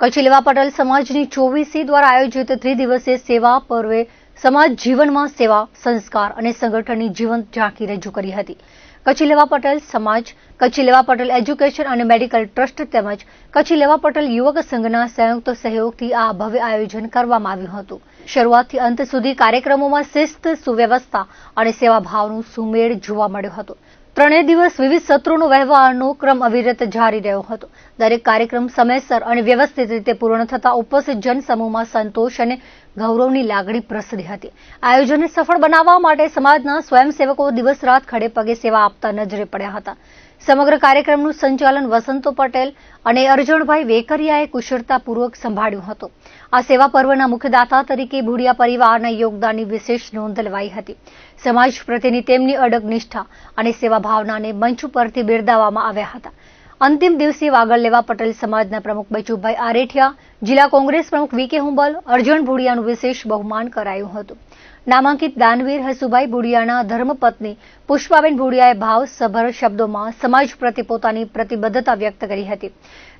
કચ્છી લેવા પટેલ સમાજની ચોવીસી દ્વારા આયોજિત ત્રિદિવસીય સેવા પર્વે સમાજ જીવનમાં સેવા, સંસ્કાર અને સંગઠનની જીવંત ઝાંખી રજૂ કરી હતી. કચ્છી લેવા પટેલ સમાજ કચ્છી લેવા પટેલ એજ્યુકેશન અને મેડિકલ ટ્રસ્ટ તેમજ કચ્છી લેવા પટેલ યુવક સંઘના સંયુક્ત સહયોગથી આ ભવ્ય આયોજન કરવામાં આવ્યું હતું. શરૂઆતથી અંત સુધી કાર્યક્રમોમાં શિસ્ત, સુવ્યવસ્થા અને સેવાભાવનું સુમેળ જોવા મળ્યો હતો. ત્રણેય દિવસ વિવિધ સત્રોનો વહેવારનો ક્રમ અવિરત જારી રહ્યો હતો. દરેક કાર્યક્રમ સમયસર અને વ્યવસ્થિત રીતે પૂર્ણ થતા ઉપસ્થિત જનસમૂહમાં સંતોષ અને ગૌરવની લાગણી પ્રસરી હતી. આયોજનને સફળ બનાવવા માટે સમાજના સ્વયંસેવકો દિવસ રાત ખડે પગે સેવા આપતા નજરે પડ્યા હતા. સમગ્ર કાર્યક્રમનું સંચાલન વસંતો પટેલ અને અર્જણભાઈ વેકરિયાએ કુશળતાપૂર્વક સંભાળ્યું હતું. આ સેવા પર્વના મુખ્યદાતા તરીકે ભુડિયા પરિવારના યોગદાનની વિશેષ નોંધ લેવાઈ હતી. સમાજ પ્રત્યેની તેમની અડગ નિષ્ઠા અને સેવા ભાવનાને મંચ પરથી બિરદાવવામાં આવ્યા હતા. અંતિમ દિવસે વાગડ લેવા પટેલ સમાજના પ્રમુખ બચુભાઈ આરેઠિયા, જિલ્લા કોંગ્રેસ પ્રમુખ વી હુંબલ અર્જણ ભુડિયાનું વિશેષ બહુમાન કરાયું હતું. નામાંકિત દાનવીર હસુભાઈ ભુડિયાના ધર્મપત્ની પુષ્પાબેન ભુડિયાએ ભાવસભર શબ્દોમાં સમાજ પ્રત્યે પોતાની પ્રતિબદ્ધતા વ્યક્ત કરી હતી.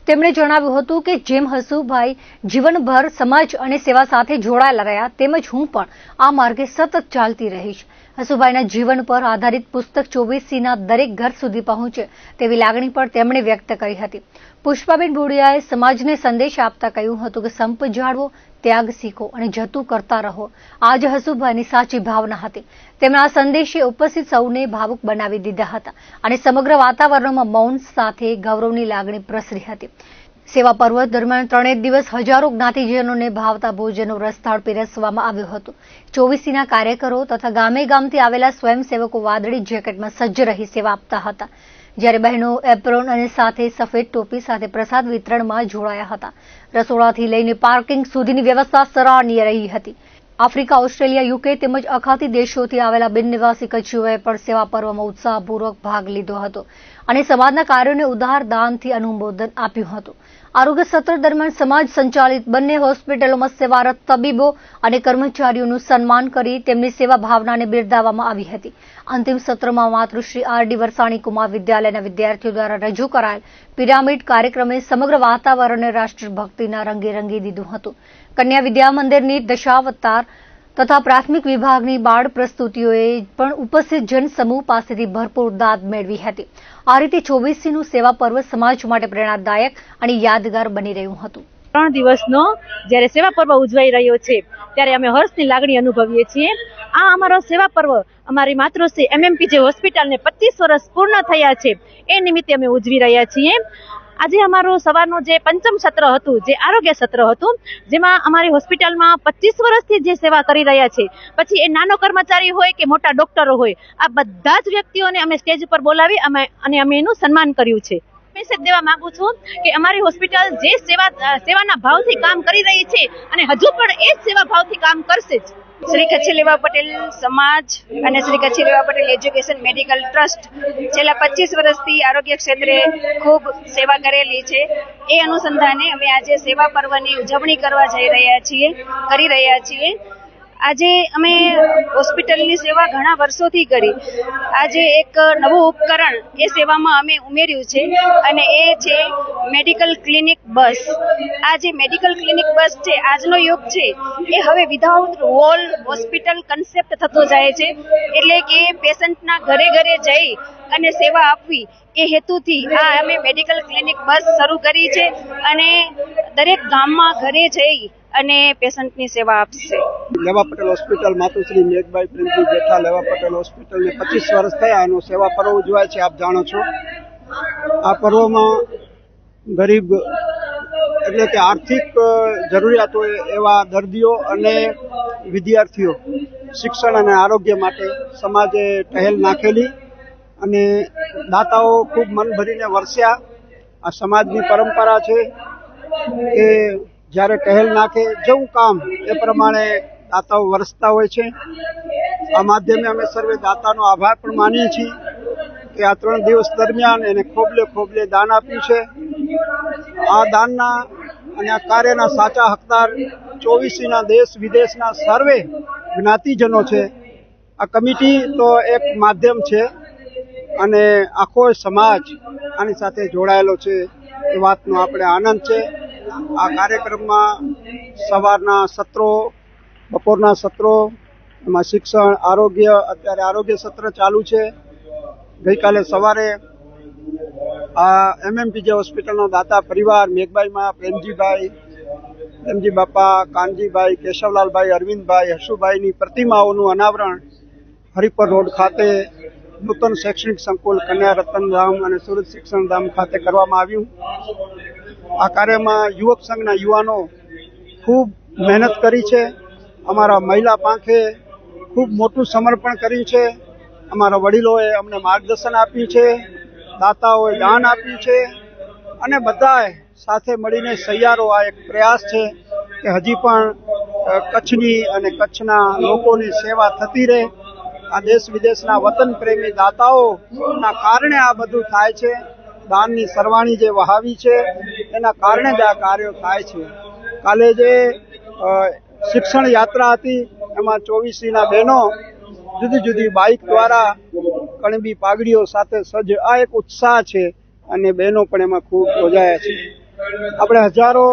તેમણે જણાવ્યું હતું કે જેમ હસુભાઈ જીવનભર સમાજ અને સેવા સાથે જોડાયેલા રહ્યા તેમજ હું પણ આ માર્ગે સતત ચાલતી રહીશ. હસુભાઈના જીવન પર આધારિત પુસ્તક ચોવીસીના દરેક ઘર સુધી પહોંચે તેવી લાગણી પણ તેમણે વ્યક્ત કરી હતી. પુષ્પાબેન ભુડિયાએ સમાજને સંદેશ આપતા કહ્યું હતું કે સંપ જાળવો, ત્યાગ શીખો અને જતું કરતા રહો. આ જ હસુભાઈની સાચી ભાવના હતી. તેમના આ સંદેશે ઉપસ્થિત સૌને ભાવુક બનાવી દીધા હતા અને સમગ્ર વાતાવરણમાં મૌન સાથે ગૌરવની લાગણી પ્રસરી હતી. સેવા પર્વ દરમિયાન ત્રણેક દિવસ હજારો જ્ઞાતિજનોને ભાવતા ભોજનનો રસથાળ પીરસવામાં આવ્યો હતો. ચોવીસીના કાર્યકરો તથા ગામે ગામથી આવેલા સ્વયંસેવકો વાદળી જેકેટમાં સજ્જ રહી સેવા આપતા હતા. જ્યારે બહેનો એપ્રોન અને સાથે સફેદ ટોપી સાથે પ્રસાદ વિતરણમાં જોડાયા હતા. રસોડાથી લઈને પાર્કિંગ સુધીની વ્યવસ્થા સરાહનીય રહી હતી. આફ્રિકા, ઓસ્ટ્રેલિયા, યુકે તેમજ અખાતી દેશોથી આવેલા બિનનિવાસી કચ્છીઓએ પણ સેવા પર્વમાં ઉત્સાહપૂર્વક ભાગ લીધો હતો અને સમાજના કાર્યોને ઉદાર દાનથી અનુમોદન આપ્યું હતું. આરોગ્ય સત્ર દરમિયાન સમાજ સંચાલિત બંને હોસ્પિટલોમાં સેવારત તબીબો અને કર્મચારીઓનું સન્માન કરી તેમની સેવા ભાવનાને બિરદાવવામાં આવી હતી. અંતિમ સત્રમાં માતૃશ્રી આર ડી વરસાણી કુમાર વિદ્યાલયના વિદ્યાર્થીઓ દ્વારા રજૂ કરાયેલ પિરામિડ કાર્યક્રમે સમગ્ર વાતાવરણને રાષ્ટ્રભક્તિના રંગે રંગી દીધું હતું. કન્યા વિદ્યા મંદિરની દશાવતાર તથા પ્રાથમિક વિભાગની બાળ પ્રસ્તુતિઓએ પણ ઉપસ્થિત જનસમૂહ પાસેથી ભરપૂર દાદ મેળવી હતી. આ રીતે ચોવીસીનું સેવા પર્વ સમાજ માટે પ્રેરણાદાયક અને યાદગાર બની રહ્યું હતું. ત્રણ દિવસનો જ્યારે સેવા પર્વ ઉજવાઈ રહ્યો છે, ત્યારે અમે હર્ષની લાગણી અનુભવીએ છીએ. આ અમારો સેવા પર્વ અમારી માતૃશ્રી એમએમપી જે હોસ્પિટલને પચીસ વર્ષ પૂર્ણ થયા છે, એ નિમિત્તે અમે ઉજવી રહ્યા છીએ. આજે અમારું સવારનું જે પંચમ સત્ર હતું, જે આરોગ્ય સત્ર હતું, જેમાં અમારી હોસ્પિટલમાં પચીસ વર્ષથી જે સેવા કરી રહ્યા છે, પછી એ નાનો કર્મચારી હોય કે મોટા ડોક્ટરો હોય, આ બધા જ વ્યક્તિઓને અમે સ્ટેજ ઉપર બોલાવી અમે અને અમે એનું સન્માન કર્યું છે. મેસેજ દેવા માંગુ છું કે અમારી હોસ્પિટલ જે સેવા સેવાના ભાવથી કામ કરી રહી છે અને હજુ પણ એ જ સેવા ભાવથી કામ કરશે જ. શ્રી કચ્છીલેવા પટેલ સમાજ અને Shri Kutchi Leva Patel education medical trust છેલ્લા પચીસ વર્ષથી આરોગ્ય ક્ષેત્રે ખૂબ સેવા કરેલી છે. એ અનુસંધાને અમે આજે સેવા પર્વની ઉજવણી કરવા જઈ રહ્યા છીએ, કરી રહ્યા છીએ. આજે અમે હોસ્પિટલની સેવા ઘણા વર્ષોથી કરી. આજે એક નવું ઉપકરણ એ સેવામાં અમે ઉમેર્યું છે અને એ છે મેડિકલ ક્લિનિક બસ. આ જે મેડિકલ ક્લિનિક બસ છે, આજનો યુગ છે, એ હવે વિધાઉટ વોલ હોસ્પિટલ કન્સેપ્ટ થતો જાય છે. એટલે કે પેશન્ટના ઘરે ઘરે જઈ અને સેવા આપવી એ હેતુથી આ અમે મેડિકલ ક્લિનિક બસ શરૂ કરી છે અને દરેક ગામમાં ઘરે જઈ અને પેશન્ટની સેવા આપશે. લેવા પટેલ હોસ્પિટલ, માતુશ્રી મેઘભાઈ પ્રેમજી જેઠા લેવા પટેલ હોસ્પિટલને પચીસ વર્ષ થયા એનો સેવા પર્વ ઉજવાય છે, આપ જાણો છો. આ પર્વમાં ગરીબ, એટલે કે આર્થિક જરૂરિયાત હોય એવા દર્દીઓ અને વિદ્યાર્થીઓ શિક્ષણ અને આરોગ્ય માટે સમાજે ટહેલ નાખેલી અને દાતાઓ ખૂબ મન ભરીને વરસ્યા. આ સમાજની પરંપરા છે કે જ્યારે ટહેલ નાખે, જેવું કામ એ પ્રમાણે દાતાઓ વરસતા હોય છે. આ માધ્યમે અમે સર્વે દાતાનો આભાર પણ માનીએ છીએ કે આ ત્રણ દિવસ દરમિયાન એને ખોબલે ખોબલે દાન આપ્યું છે. આ દાનના અને આ કાર્યના સાચા હકદાર ચોવીસીના દેશ વિદેશના સર્વે જ્ઞાતિજનો છે. આ કમિટી તો એક માધ્યમ છે અને આખો સમાજ આની સાથે જોડાયેલો છે. એ વાતનો આપણે આનંદ છે. આ કાર્યક્રમમાં સવારના સત્રો, બપોરના સત્રો, એમાં શિક્ષણ, આરોગ્ય, અત્યારે આરોગ્ય સત્ર ચાલુ છે. ગઈકાલે સવારે આ એમએમપીજે હોસ્પિટલનો દાતા પરિવાર મેઘભાઈમાં પ્રેમજીભાઈ, પ્રેમજી બાપા, કાનજીભાઈ, કેશવલાલભાઈ, અરવિંદભાઈ હશુભાઈની પ્રતિમાઓનું અનાવરણ હરિપર રોડ ખાતે નૂતન શૈક્ષણિક સંકુલ કન્યા રતનધામ અને સુરત શિક્ષણધામ ખાતે કરવામાં આવ્યું. આ કાર્યમાં યુવક સંઘના યુવાનો ખૂબ મહેનત કરી છે. અમારા મહિલા પાંખે ખૂબ મોટું સમર્પણ કર્યું છે. અમારા વડીલોએ અમને માર્ગદર્શન આપ્યું છે. દાતાઓએ દાન આપ્યું છે. અને બધાએ સાથે મળીને સહિયારો આ એક પ્રયાસ છે કે હજી પણ કચ્છની અને કચ્છના લોકોની સેવા થતી રહે. આ દેશ વિદેશના વતન પ્રેમી દાતાઓના કારણે આ બધું થાય છે. દાનની સરવાણી જે વહાવી છે, એના કારણે જ આ કાર્યો થાય છે. કાલે જે શિક્ષણ યાત્રા હતી, એમાં ચોવીસીના બહેનો જુદી જુદી બાઇક દ્વારા કણબી પાઘડીઓ સાથે સજ્જ. આ એક ઉત્સાહ છે અને બહેનો પણ એમાં ખૂબ યોજાયા છે. આપણે હજારો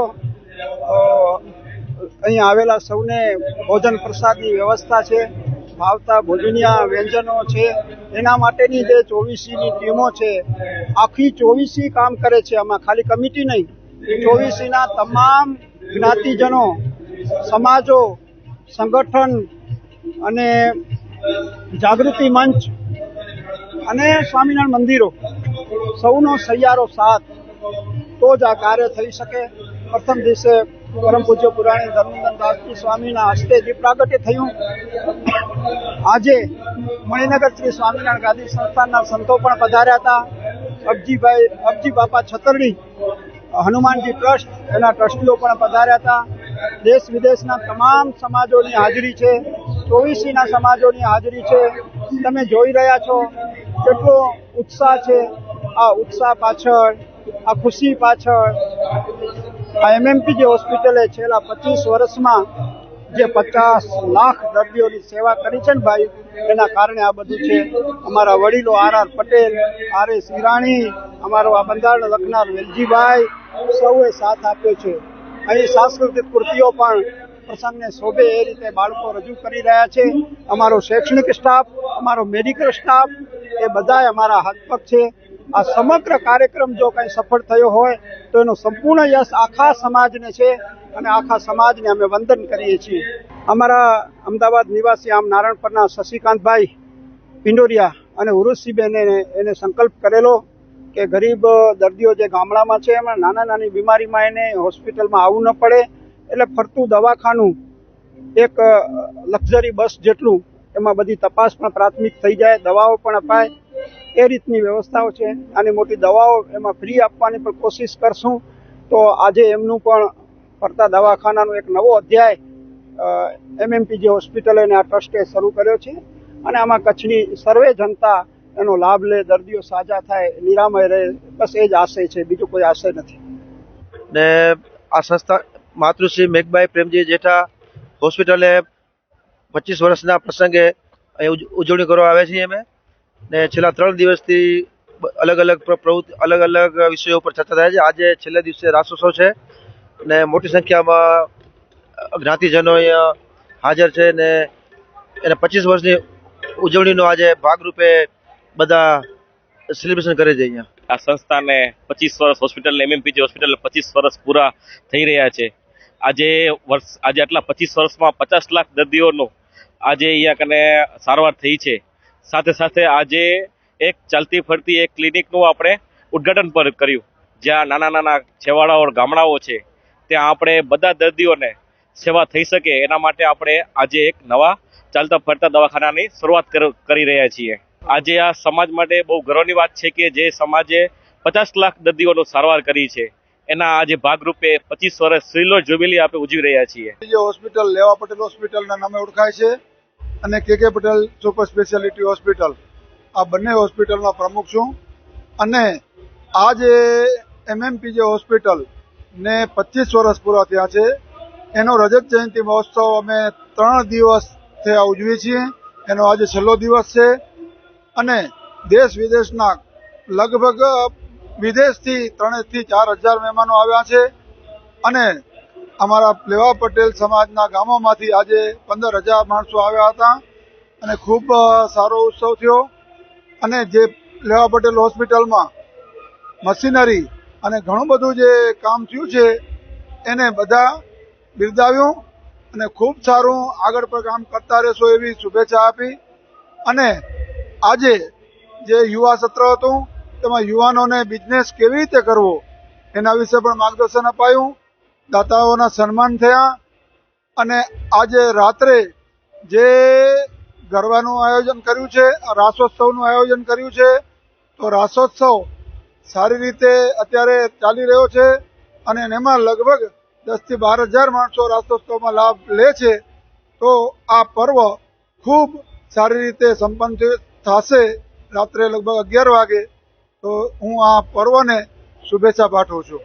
અહીં આવેલા સૌને ભોજન પ્રસાદની વ્યવસ્થા છે. ભાવતા ભોજનિયા વ્યંજનો છે. એના માટેની જે ચોવીસીની ટીમો છે, આખી ચોવીસી કામ કરે છે. આમાં ખાલી કમિટી નહીં ચોવીસીના તમામ જ્ઞાતિજનો, સમાજો, સંગઠન અને જાગૃતિ મંચ અને સ્વામિનારાયણ મંદિરો સૌનો સૈયારો સાથ તો જ આ કાર્ય થઈ શકે. પ્રથમ દિવસે પરમ પૂજ્ય પુરાણી ધર્મનંદન દાસજી સ્વામીના હસ્તે જે પ્રાગટ્ય થયું, આજે મણિનગર શ્રી સ્વામિનારાયણ ગાદી સંસ્થાનના સંતો પણ પધાર્યા હતા. અબજીભાઈ, અબજી બાપા છતરડી હનુમાનજી ટ્રસ્ટ, એના ટ્રસ્ટીઓ પણ પધાર્યા હતા. દેશ વિદેશના તમામ સમાજોની હાજરી છે. ચોવીસીના સમાજોની હાજરી છે. તમે જોઈ રહ્યા છો કેટલો ઉત્સાહ છે. આ ઉત્સાહ પાછળ આ ખુશી પાછળ આ એમએમપી જે હોસ્પિટલે છેલ્લા પચીસ વર્ષમાં જે પચાસ લાખ દર્દીઓની સેવા કરી છે ને ભાઈ, એના કારણે આ બધું છે. અમારા વડીલો R R Patel, R S Irani, અમારો આ બંધારણ લખનાર વેલજીભાઈ સૌએ સાથ આપ્યો છે. અહીં સાંસ્કૃતિક કૃતિઓ પણ પ્રસંગને શોભે એ રીતે બાળકો રજૂ કરી રહ્યા છે. અમારો શૈક્ષણિક સ્ટાફ, અમારો મેડિકલ સ્ટાફ, એ બધાય અમારા હાથપગ છે. આ સમગ્ર કાર્યક્રમ જો કંઈ સફળ થયો હોય, તો એનો સંપૂર્ણ યશ આખા સમાજને છે અને આખા સમાજને અમે વંદન કરીએ છીએ. અમારા અમદાવાદ નિવાસી આમ નારણપરના શશિકાંતભાઈ પિંડોરિયા અને ઉરુષિબેને એને સંકલ્પ કરેલો કે ગરીબ દર્દીઓ જે ગામડામાં છે, એમાં નાના નાની બીમારીમાં એને હોસ્પિટલમાં આવવું ન પડે, એટલે ફરતું દવાખાનું એક લક્ઝરી બસ જેટલું એમાં બધી તપાસ પણ પ્રાથમિક થઈ જાય, દવાઓ પણ અપાય એ રીતની વ્યવસ્થાઓ છે નાની મોટી દવાઓ એમાં ફ્રી આપવાની પણ કોશિશ કરશું. તો આજે એમનું પણ ફરતા દવાખાનાનો એક નવો અધ્યાય એમએમપી જે હોસ્પિટલ અને આ ટ્રસ્ટે શરૂ કર્યો છે અને આમાં કચ્છની સર્વે જનતા એનો લાભ લે, દર્દીઓ સાજા થાય, નિરામય રહે, બસ એ જ આશય છે, બીજો કોઈ આશય નથી. ને આ સંસ્થા માતૃશ્રી મેઘબાઈ પ્રેમજી જેઠા હોસ્પિટલે પચીસ વર્ષના પ્રસંગે ઉજવણી કરવા આવે છીએ અમે. ને છેલ્લા ત્રણ દિવસથી અલગ અલગ પ્રવૃત્તિ, અલગ અલગ વિષયો ઉપર ચર્ચા થાય છે. આજે છેલ્લા દિવસે રાસોત્સવ છે ને મોટી સંખ્યામાં જ્ઞાતિજનો અહીંયા હાજર છે ને એને પચીસ વર્ષની ઉજવણીનો આજે ભાગરૂપે બધા સેલિબ્રેશન કરે છે અહીંયા. આ સંસ્થાને પચીસ વર્ષ હોસ્પિટલ એમએમપીજી હોસ્પિટલ પચીસ વર્ષ પૂરા થઈ રહ્યા છે. આજે વર્ષ, આજે આટલા પચીસ વર્ષમાં પચાસ લાખ દર્દીઓનું આજે અહીંયા કને સારવાર થઈ છે. સાથે સાથે આજે એક ચાલતી ફરતી એક ક્લિનિકનું આપણે ઉદ્ઘાટન પણ કર્યું. જ્યાં નાના નાના છેવાડાઓ ગામડાઓ છે, ત્યાં આપણે બધા દર્દીઓને સેવા થઈ શકે એના માટે આપણે આજે એક નવા ચાલતા ફરતા દવાખાનાની શરૂઆત કર- રહ્યા છીએ. આજે આ સમાજ માટે બહુ ગર્વની વાત છે કે જે સમાજે પચાસ લાખ દર્દીઓનો સારવાર કરી છે. એના આજે ભાગરૂપે પચીસ વર્ષ સિલ્વર જ્યુબિલી આપણે ઉજવી રહ્યા છીએ. હોસ્પિટલ લેવા પટેલ હોસ્પિટલના નામે ઓળખાય છે. અને કે કે પટેલ સુપર સ્પેશિયાલિટી હોસ્પિટલ આ બંને હોસ્પિટલનો પ્રમુખ છું. અને આ જે એમએમપીજે હોસ્પિટલ ને પચીસ વર્ષ પૂરા થયા છે, એનો રજત જયંતિ મહોત્સવ અમે ત્રણ દિવસ થયા ઉજવીએ છીએ. એનો આજે છેલ્લો દિવસ છે. અને દેશ વિદેશના લગભગ વિદેશથી ત્રણથી ચાર હજાર મહેમાનો આવ્યા છે. અને અમારા લેવા પટેલ સમાજના ગામોમાંથી આજે પંદર હજાર માણસો આવ્યા હતા અને ખૂબ સારો ઉત્સવ થયો. અને જે લેવા પટેલ હોસ્પિટલમાં મશીનરી અને ઘણું બધું જે કામ થયું છે, એને બધા બિરદાવ્યું અને ખૂબ સારું આગળ પર કામ કરતા રહેશો એવી શુભેચ્છા આપી. અને આજે જે યુવા સત્ર હતું, તેમાં યુવાનોને બિઝનેસ કેવી રીતે કરવો, એના વિશે પણ માર્ગદર્શન અપાયું. દાતાઓના સન્માન થયા અને આજે રાત્રે જે ગરબાનું આયોજન કર્યું છે રાસોત્સવનું આયોજન કર્યું છે, તો રાસોત્સવ સારી રીતે અત્યારે ચાલી રહ્યો છે અને એમાં લગભગ દસથી બાર હજાર માણસો રાસોત્સવમાં લાભ લે છે, તો આ પર્વ ખૂબ સારી રીતે સંપન્ન થશે રાત્રે લગભગ અગિયાર વાગે, તો હું આ પર્વને શુભેચ્છા પાઠવું છું.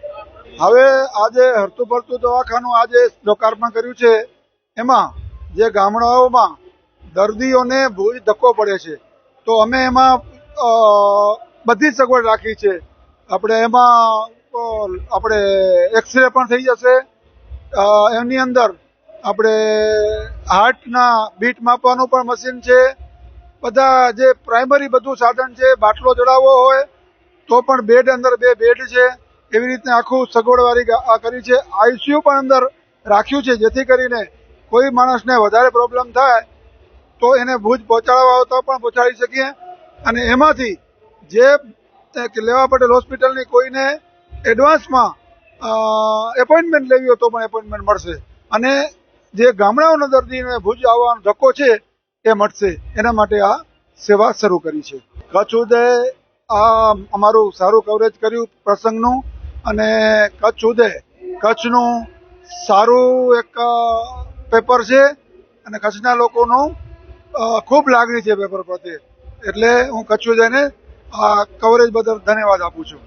હવે આજે હરતું ફરતું દવાખાનું આજે લોકાર્પણ કર્યું છે. એમાં જે ગામડાઓમાં દર્દીઓને ભૂજ ધક્કો પડે છે, તો અમે એમાં બધી જ સગવડ રાખી છે. આપણે એમાં આપણે એક્સરે પણ થઈ જશે. એની અંદર આપણે હાર્ટના બીટ માપવાનું પણ મશીન છે. બધા જે પ્રાઇમરી બધું સાધન છે, બાટલો ચડાવવો હોય, તો પણ બેડ અંદર બે બેડ છે. એવી રીતે આખું સગવડવાળી કરી છે. આઈસીયુ પણ અંદર રાખ્યું છે, જેથી કરીને કોઈ માણસને વધારે પ્રોબ્લેમ થાય, તો એને ભુજ પહોંચાડવા આવતા પણ પહોંચાડી શકીએ. અને એમાંથી જે લેવા પટેલ હોસ્પિટલની કોઈને એડવાન્સમાં એપોઇન્ટમેન્ટ લેવી હોય તો પણ એપોઇન્ટમેન્ટ મળશે. અને જે ગામડાઓના દર્દીને ભુજ આવવાનો ધક્કો છે, એ મળશે. એના માટે આ સેવા શરૂ કરી છે. કચ્છ ઉદય, આ અમારું સારું કવરેજ કર્યું પ્રસંગનું. અને કચ્છ ઉદય કચ્છનું સારું એક પેપર છે અને કચ્છના લોકોનું ખૂબ લાગણી છે પેપર પ્રત્યે. એટલે હું કચ્છ ઉદયને આ કવરેજ બદલ ધન્યવાદ આપું છું.